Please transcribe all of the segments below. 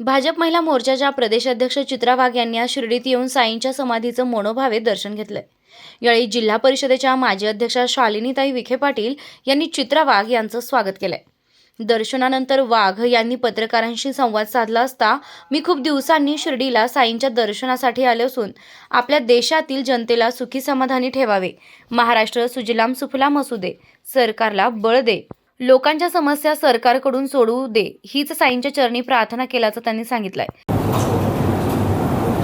भाजप महिला मोर्चाच्या प्रदेशाध्यक्ष चित्रा वाघ यांनी आज शिर्डीत येऊन साईंच्या समाधीचं मनोभावे दर्शन घेतलंय. यावेळी जिल्हा परिषदेच्या माजी अध्यक्षा शालिनीताई विखे पाटील यांनी चित्रा वाघ यांचं स्वागत केलंय. दर्शनानंतर वाघ यांनी पत्रकारांशी संवाद साधला असता मी खूप दिवसांनी शिर्डीला साईंच्या दर्शनासाठी आले असून आपल्या देशातील जनतेला सुखी समाधानी ठेवावे. महाराष्ट्र सुजलाम सुफलाम असू दे सरकारला बळ दे. लोकांच्या समस्या सरकारकडून सोडवू दे हीच साईंच्या चरणी प्रार्थना केल्याचं त्यांनी सांगितलंय.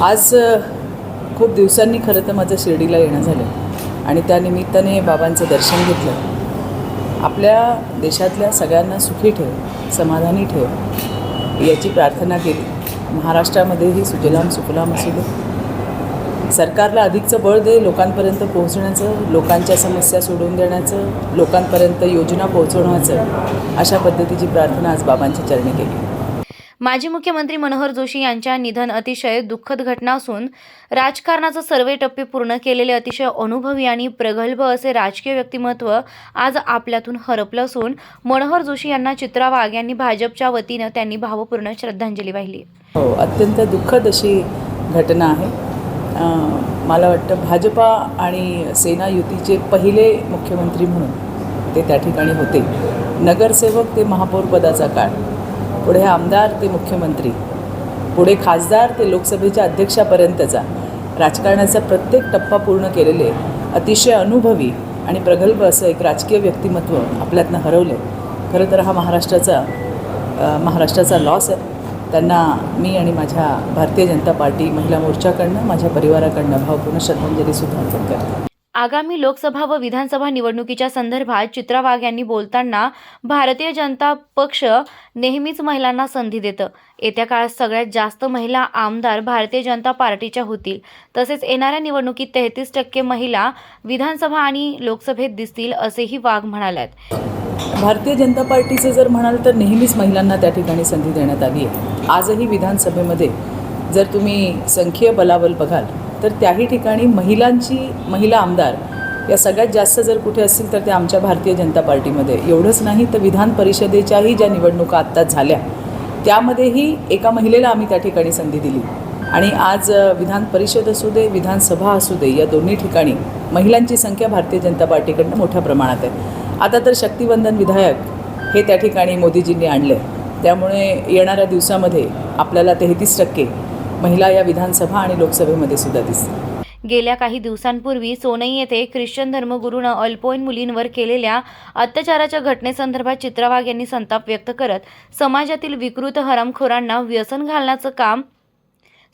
आज खूप दिवसांनी खरं तर माझं शिर्डीला येणं झालं आणि त्या निमित्ताने बाबांचं दर्शन घेतलं. आपल्या देशातल्या सगळ्यांना सुखी ठेव समाधानी ठेव याची प्रार्थना केली. महाराष्ट्रामध्येही सुजलाम सुफलाम असू दे. सरकारला अधिकचं बळ दे लोकांपर्यंत पोहोचण्याचं लोकांच्या समस्या सोडवून देण्याचं लोकांपर्यंत योजना पोहोचवण्याचं अशा पद्धतीची प्रार्थना आज बाबांच्या चरणी केली. माजी मुख्यमंत्री मनोहर जोशी यांच्या निधन अतिशय दुःखद घटना असून राजकारणाचं सर्वे टप्पे पूर्ण केलेले अतिशय अनुभवी आणि प्रगल्भ असे राजकीय व्यक्तिमत्व आज आपल्यातून हरपलं असून मनोहर जोशी यांना चित्रा वाघ यांनी भाजपच्या वतीनं त्यांनी भावपूर्ण श्रद्धांजली वाहिली. हो अत्यंत दुःखद अशी घटना आहे. मला वाटतं भाजपा आणि सेना युतीचे पहिले मुख्यमंत्री म्हणून ते त्या ठिकाणी होते. नगरसेवक ते महापौरपदाचा काळ. पुढे आमदार ते मुख्यमंत्री. पुढे खासदार ते लोकसभेच्या अध्यक्षापर्यंतचा. राजकारणाचा प्रत्येक टप्पा पूर्ण केलेले अतिशय अनुभवी आणि प्रगल्भ असं एक राजकीय व्यक्तिमत्व आपल्यातनं हरवलं खरं तर हा महाराष्ट्राचा महाराष्ट्राचा लॉस आहे. त्यांना मी आणि माझ्या भारतीय जनता पार्टी महिला मोर्चाकडनं माझ्या परिवाराकडनं भावपूर्ण श्रद्धांजलीसुद्धा अर्पण करते. आगामी लोकसभा व विधानसभा निवडणुकीच्या संदर्भात चित्रा वाघ यांनी बोलताना भारतीय जनता पक्ष नेहमीच महिलांना संधी देतं. येत्या काळात सगळ्यात जास्त महिला आमदार भारतीय जनता पार्टीच्या होतील. तसेच येणाऱ्या निवडणुकीत तेहतीस टक्के महिला विधानसभा आणि लोकसभेत दिसतील असेही वाघ म्हणाल्यात. भारतीय जनता पार्टीचं जर म्हणाल तर नेहमीच महिलांना त्या ठिकाणी संधी देण्यात आली आहे. आजही विधानसभेमध्ये जर तुम्ही संख्यीय बलाबल बघाल तर त्याही ठिकाणी महिलांची महिला आमदार या सगळ्यात जास्त जर कुठे असतील तर त्या आमच्या भारतीय जनता पार्टीमध्ये. एवढंच नाही तर विधान परिषदेच्याही ज्या निवडणुका आत्ताच झाल्या त्यामध्येही एका महिलेला आम्ही त्या ठिकाणी संधी दिली. आणि आज विधान परिषद असू दे विधानसभा असू दे या दोन्ही ठिकाणी महिलांची संख्या भारतीय जनता पार्टीकडनं मोठ्या प्रमाणात आहे. आता तर शक्तिवंदन विधायक हे त्या ठिकाणी मोदीजींनी आणलं आहे त्यामुळे येणाऱ्या दिवसामध्ये आपल्याला तेहतीस टक्के महिला या विधानसभा आणि लोकसभेमध्ये सुद्धा दिसतील. गेल्या काही दिवसांपूर्वी सोनई येथे ख्रिश्चन धर्मगुरूनं अल्पवयीन मुलींवर केलेल्या अत्याचाराच्या घटनेसंदर्भात चित्रा वाघ यांनी संताप व्यक्त करत समाजातील विकृत हरामखोरांना व्यसन घालण्याचं काम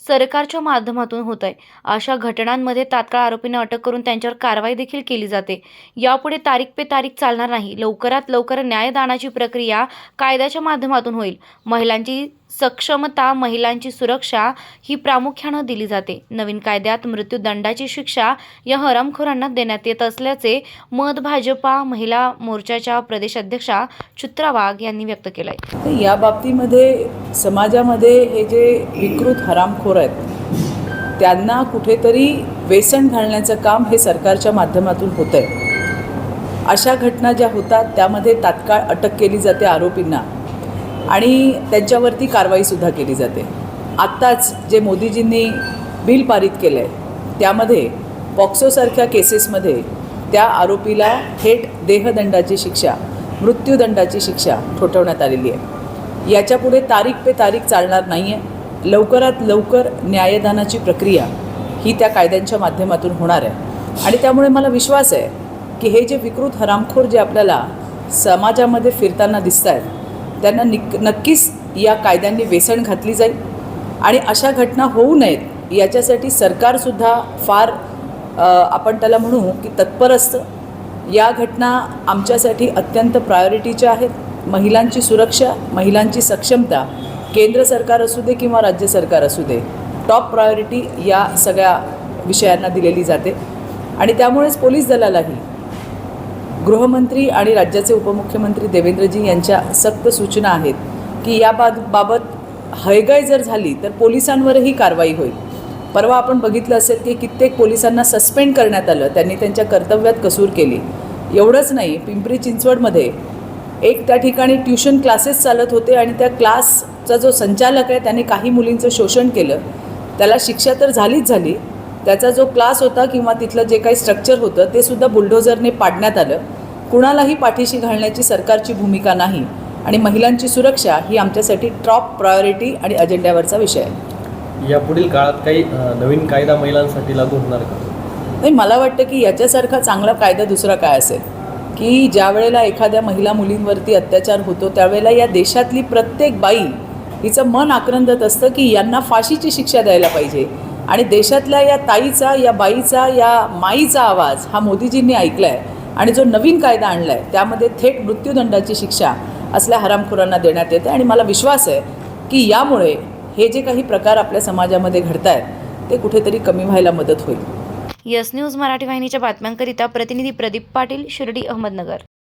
सरकारच्या माध्यमातून होत आहे अशा घटनांमध्ये तात्काळ आरोपींना अटक करून त्यांच्यावर कारवाई देखील केली जाते. यापुढे तारीख पे तारीख चालणार नाही. लवकरात लवकर न्यायदानाची प्रक्रिया कायद्याच्या माध्यमातून होईल. महिलांची सक्षमता महिलांची सुरक्षा ही प्रामुख्यानं दिली जाते. नवीन कायद्यात मृत्यूदंडाची शिक्षा या हरामखोरांना देण्यात येत असल्याचे मत भाजपा महिला मोर्चाच्या प्रदेशाध्यक्षा चित्रा वाघ यांनी व्यक्त केलं तर या बाबतीमध्ये समाजामध्ये हे जे विकृत हरामखोर आहेत त्यांना कुठेतरी वेसण घालण्याचं काम हे सरकारच्या माध्यमातून होतं आहे अशा घटना ज्या होतात त्यामध्ये तात्काळ अटक केली जाते आरोपींना. आणि त्यांच्यावरती कारवाईसुद्धा केली जाते. आत्ताच जे मोदीजींनी बिल पारित केलं आहे त्यामध्ये पॉक्सोसारख्या केसेसमध्ये त्या आरोपीला थेट देहदंडाची शिक्षा मृत्यूदंडाची शिक्षा ठोठवण्यात आलेली आहे. याच्यापुढे तारीख पे तारीख चालणार नाही आहे लवकरात लवकर न्यायदानाची प्रक्रिया ही त्या कायद्यांच्या माध्यमातून होणार आहे. आणि त्यामुळे मला विश्वास आहे की हे जे विकृत हरामखोर जे आपल्याला समाजामध्ये फिरताना दिसत आहेत त्यांना निक नक्कीच या कायद्यांनी वेसण घातली जाईल. आणि अशा घटना होऊ नयेत याच्यासाठी सरकारसुद्धा फार आपण त्याला म्हणू की तत्पर असतं या घटना आमच्यासाठी अत्यंत प्रायोरिटीच्या आहेत. महिलांची सुरक्षा महिलांची सक्षमता केंद्र सरकार असू दे किंवा राज्य सरकार असू दे टॉप प्रायोरिटी या सगळ्या विषयांना दिलेली जाते. आणि त्यामुळेच पोलीस दलालाही गृहमंत्री आणि राज्याचे उपमुख्यमंत्री देवेंद्रजी यांच्या सक्त सूचना आहेत की या बाब बाबत हयगय जर झाली तर पोलिसांवरही कारवाई होईल. परवा आपण बघितलं असेल की कित्येक पोलिसांना सस्पेंड करण्यात आलं. त्यांनी त्यांच्या कर्तव्यात कसूर केली. एवढंच नाही पिंपरी चिंचवडमध्ये एक त्या ठिकाणी ट्युशन क्लासेस चालत होते आणि त्या क्लासचा जो संचालक आहे त्याने काही मुलींचं शोषण केलं. त्याला शिक्षा तर झालीच झाली त्याचा जो क्लास होता किंवा तिथलं जे काही स्ट्रक्चर होतं ते सुद्धा बुलडोझरने पाडण्यात आलं. कुणालाही पाठीशी घालण्याची सरकारची भूमिका नाही आणि महिलांची सुरक्षा ही आमच्यासाठी टॉप प्रायोरिटी आणि अजेंड्यावरचा विषय आहे. यापुढील काळात काही नवीन कायदा महिलांसाठी लागू होणार का? नाही मला वाटतं की याच्यासारखा चांगला कायदा दुसरा काय असेल? की ज्या वेळेला एखाद्या महिला मुलींवरती अत्याचार होतो त्यावेळेला या देशातली प्रत्येक बाई हिचं मन आक्रंदत असतं की यांना फाशीची शिक्षा द्यायला पाहिजे. आणि देशातल्या या ताईचा या बाईचा या माईचा आवाज हा मोदीजींनी ऐकला आहे आणि जो नवीन कायदा आणला आहे त्यामध्ये थेट मृत्यूदंडाची शिक्षा असल्या हरामखोरांना देण्यात येते आणि मला विश्वास आहे की यामुळे हे जे काही प्रकार आपल्या समाजामध्ये घडत आहेत ते कुठेतरी कमी व्हायला मदत होईल. यस न्यूज मराठी वाहिनीच्या बातम्यांकरिता प्रतिनिधी प्रदीप पाटील शिर्डी अहमदनगर.